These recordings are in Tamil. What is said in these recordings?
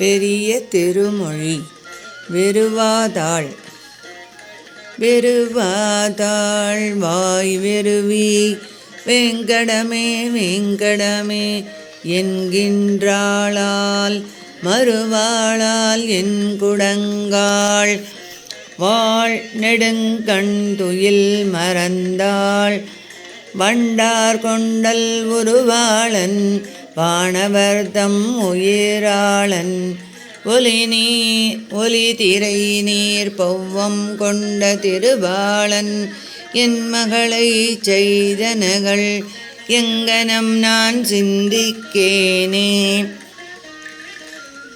பெரிய திருமொழி. வெறுவாதாள். வெறுவாதாள். வாய் வெறுவி. வெங்கடமே வெங்கடமே என்கின்றாளால் மறுவாளால் என் குடங்காள் வாழ் நெடுங்கண் துயில் மறந்தாள். வண்டார் கொண்டல் உருவாளன் வானவர்தம் உயிராளன். ஒலி நீ ஒலி திரை நீர் பௌவம் கொண்ட திருவாளன். என் மகளை செய்தனகள் எங்கனம் நான் சிந்திக்கேனே.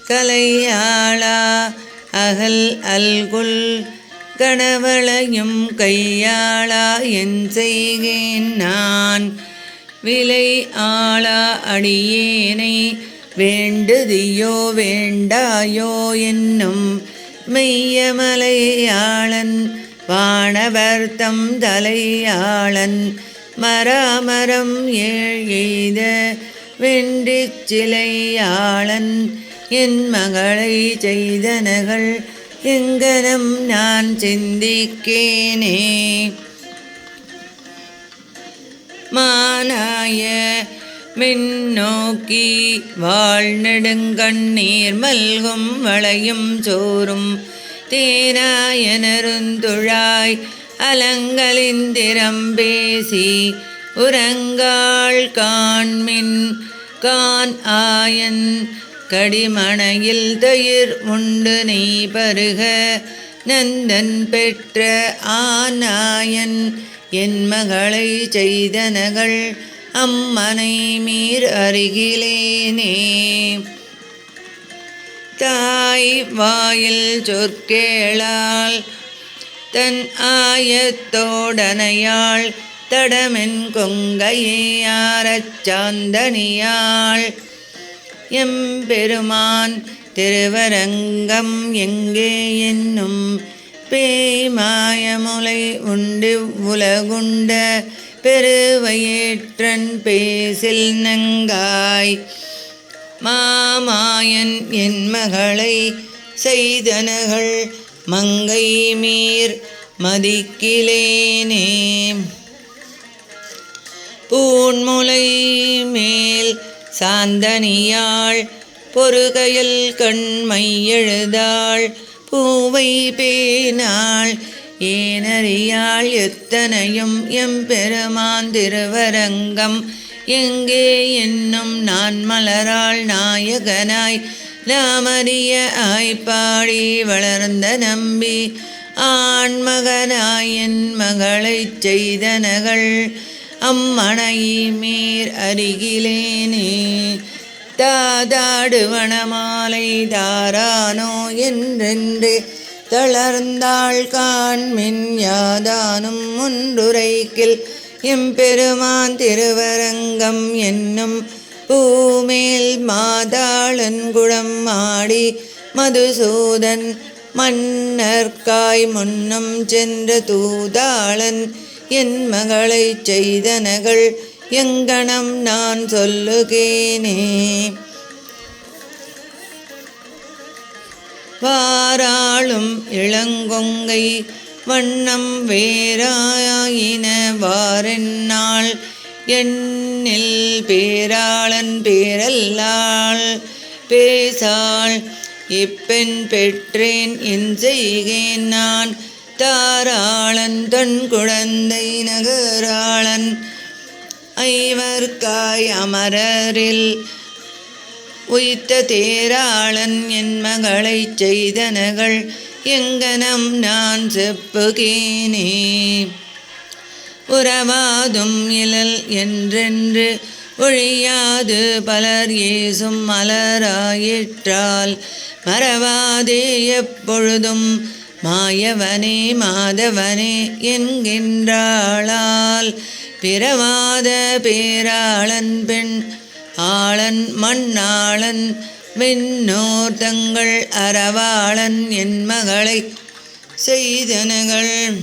கலையாளா அகல் அல்குல் கணவளையும் கையாளா என் செய்கேன் நான். விலை ஆளா அடியேனை வேண்டுதியோ வேண்டாயோ என்னும் மெய்யமலையாளன் வானவர்த்தம் தலையாளன் மராமரம் ஏழ் எய்த வென்றிச் சிலையாளன் என் மகளை செய்தனகள் எங்கனம் நான் சிந்திக்கேனே. மானாய மின்னோக்கி வாழ்நெடுங்கண்ணீர் மல்கும் வளையும் சோறும். தேனாயனருந்துழாய் அலங்கலிந்திரம் பேசி உரங்காள் காண்மின் கான் ஆயன் கடிமணையில் தயிர் உண்டு நீ பருக. நந்தன் பெற்ற ஆநாயன் என் மகளை செய்தனகள் அம்மனை மீர் அருகிலேனே. தாய் வாயில் சொற்கேளால் தன் ஆயத்தோடனையாள் தடமென் கொங்கையாரச் சாந்தனியாள். எம்பெருமான் திருவரங்கம் எங்கே என்னும் பேய் மாயமுலை உண்டு உலகுண்ட பெருவையேற்றன் பேசில் நங்காய். மாமாயன் என் மகளை செய்தனகள் மங்கை மீர் மதிக்கிலேனே. பூன்முலை மே சாந்தனியாள். பொறுகையில் கண்மை எழுதாள். பூவை பேனாள். ஏனறியாள் எத்தனையும் எம்பெருமான் திருவரங்கம். எங்கே என்னும் நான் மலராள் நாயகனாய். ராமரிய ஆய்ப்பாடி வளர்ந்த நம்பி. ஆண்மகனாயின் மகளைச் செய்தனகள். அம்மனை மீர் அருகிலேனே தாதாடுவனமாலை தாரானோ என்றென்று தளர்ந்தாள் காண்மின் யாதானும் முன்றுரைக்கில். எம்பெருமான் திருவரங்கம் என்னும் பூமேல் மாதாளன்குளம் ஆடி மதுசூதன் மன்னர்காய் முன்னும் சென்ற தூதாளன் என் மகளைச் செய்தனகள் எங்கனம் நான் சொல்லுகேனே. வாராளும் இளங்கொங்கை வண்ணம் வேறாயின வாரென்னாள் எண்ணில் பேராளன் பேரல்லாள் பேசாள். இப்பெண் பெற்றேன் என் செய்கேன் நான் தாராளன் தன் குழந்தை நகராளன். ஐவர்காய் அமரரில் உய்த்த தேராளன் என் மகளை செய்தனகள் எங்கனம் நான் செப்புகேனே. உறவாதும் இழல் என்றென்று ஒழியாது பலர் ஏசும் மலராயிற்றால் மறவாதே எப்பொழுதும் மாயவனே மாதவனே என்கின்றாளால் பிறவாத பேராளன் பெண் ஆளன் மண்ணாளன் விண்ணோர் தங்கள் அறவாளன் என் மகளை செய்தனகள்.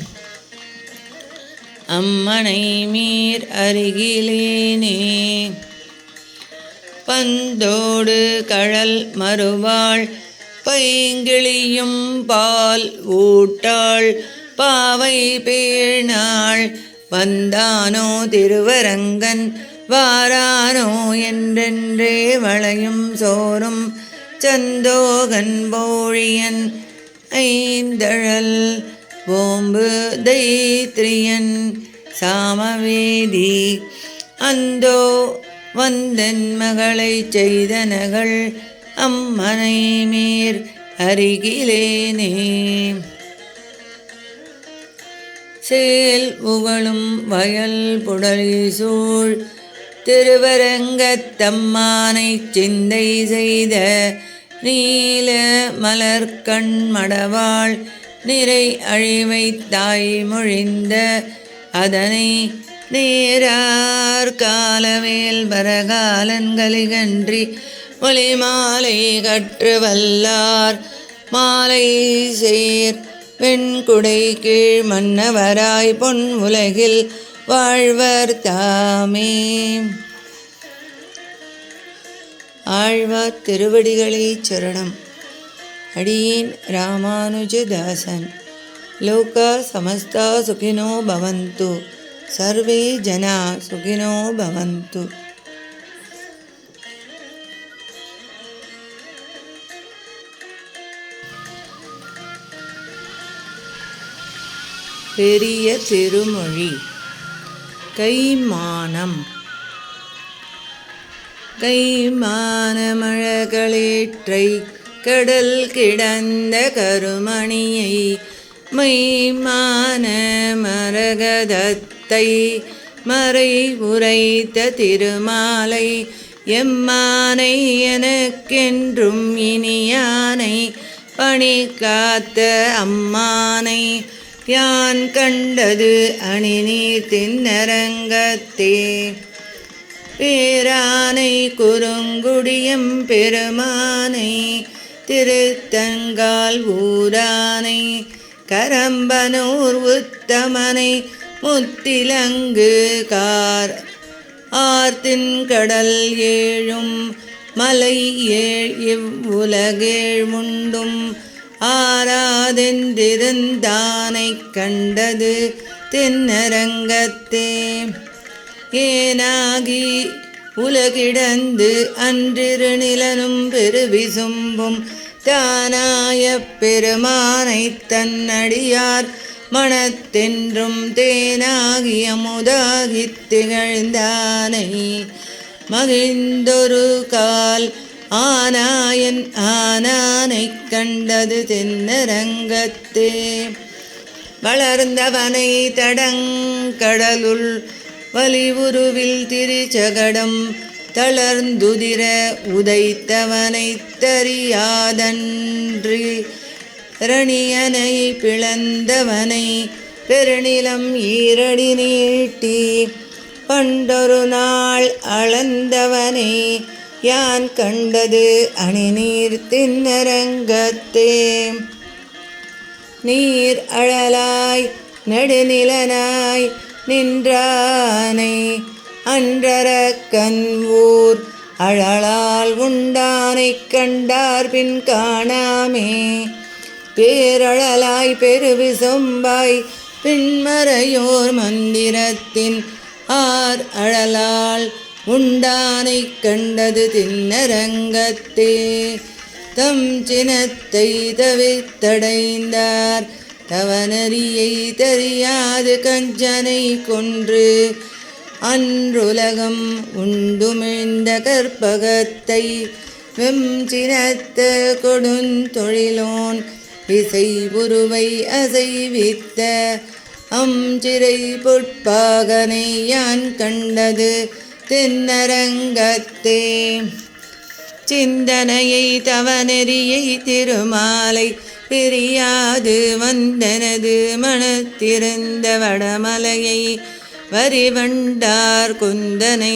அம்மனை மீர் அருகிலேனே பந்தோடு கழல் மறுவாள் பைங்கிளியும் பால் ஊட்டாள் பாவை பேணாள். வந்தானோ திருவரங்கன் வாரானோ என்றென்றே வளையும் சோறும். சந்தோகன் போழியன் ஐந்தழல் ஓம்பு தைத்திரியன். சாமவேதி அந்தோ வந்தன் மகளை செய்தனகள் அம்மனை மீர் அருகிலேனே. சேல் உவளும் வயல் புடலி சூழ் திருவரங்கத்தம்மானை சிந்தை செய்த நீல மலர்கண் மடவாள் நிறை அழிவை தாய் மொழிந்த அதனை நேரார் காலவேல் வரகாலன்களிகன்றி ஒளி மாலை கற்று வல்லார் மாலை சேர் வெண்குடை கீழ் மன்னவராய் பொன் உலகில் வாழ்வர் தாமே. ஆழ்வார் திருவடிகளே சரணம். அடியேன் ராமானுஜதாசன். லோகா சமஸ்தா சுகினோ பவந்து. சர்வே ஜனா சுகினோ பவந்து. பெரிய திருமொழி. கைமானம். கைமானமழகளேற்றை கடல் கிடந்த கருமணியை மைமான மரகதத்தை மறை உரைத்த திருமாலை எம்மானை எனக்கென்றும் இனியானை பணி காத்த அம்மானை யான் கண்டது அணிநீர் தின்னரங்கத்தே. பேரானை குறுங்குடியம் பெருமானை திருத்தங்கால் ஊரானை கரம்பனூர் உத்தமனை முத்திலங்கு கார். ஆர்த்தின் கடல் ஏழும் மலை ஏழ் இவ்வுலகேழ் முண்டும் ஆராதென்றிருந்தானை கண்டது தென்னரங்கத்தே. ஏனாகி உலகிடந்து அன்றிரு நிலனும் பெருவிசும்பும் தானாய பெருமானை தன்னடியார் மனத்தென்றும் தேனாகிய முதாகித் திகழ்ந்தானை. மகிழ்ந்தொரு கால் ஆனாயன் ஆனானை கண்டது தென்னரங்கத்தே. வளர்ந்தவனை தடங்கடலுள் வலிவுருவில் திருச்சகடம் தளர்ந்துதிர உதைத்தவனை தறியாதன்றி ரணியனை பிளந்தவனை பெருநிலம் ஈரடி நீட்டி. பண்டொரு நாள் அளந்தவனை யான் கண்டது அணிநீர் தின்னரங்கத்தே. நீர் அழலாய் நடுநிலனாய் நின்றானை அன்றர கண்வூர் அழலால் உண்டானை கண்டார் பின் காணாமே. பேரழலாய் பெருவிசொம்பாய் பின்மறையோர் மந்திரத்தின் ஆர் அழலால் உண்டானை கண்டது தின்னரங்கத்தே. தம் சினத்தை தவித்தடைந்தார் தவனரியை தெரியாது கஞ்சனை கொன்று. அன்றுலகம் உண்டுமிழ்ந்த கற்பகத்தை வெம் சினத்த கொடுந்தொழிலோன் இசை உருவை அசைவித்த அம் சிறை பொற்பாகனை யான் கண்டது தென்னரங்கத்தே. சிந்தனையை தவநெறியை திருமாலை பிரியாது வந்தனது மனத்திருந்த வடமலையை வரிவண்டார் குந்தனை